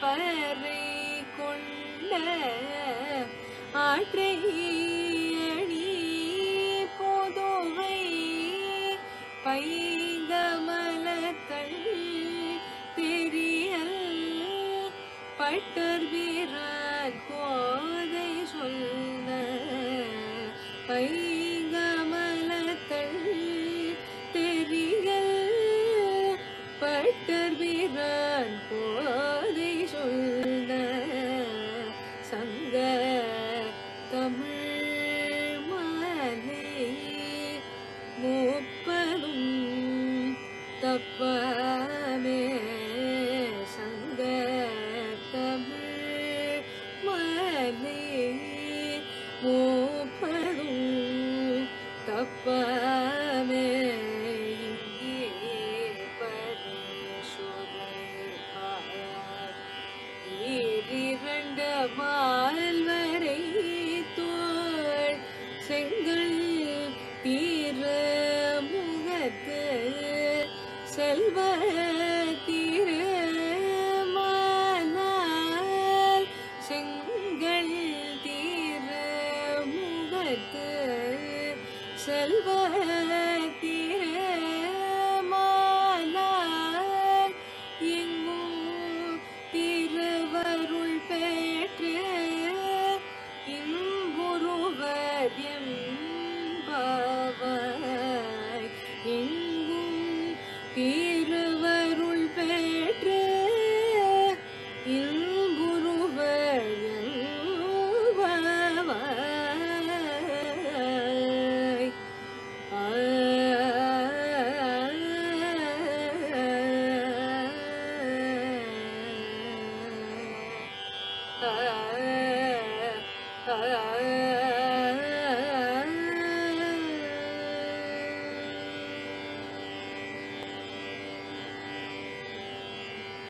பறை கொண்ட ஆற்றை அணி பொதுவை பைங்கமலத்தள் தெரியல் பட்டர் வீரர் கோதை சொல்ல பை பட்டர் வீரன் போதை சொல்ல சங்க தமிழ் மலை மூப்பதும் தப்ப ஈரிரண்ட மால்வரை செங்கல் தீர முகத்து செல்வ தீர செங்கல் தீர முகத்து செல்வ தீர திருவருள் பெற்ற Ah, ah, ah.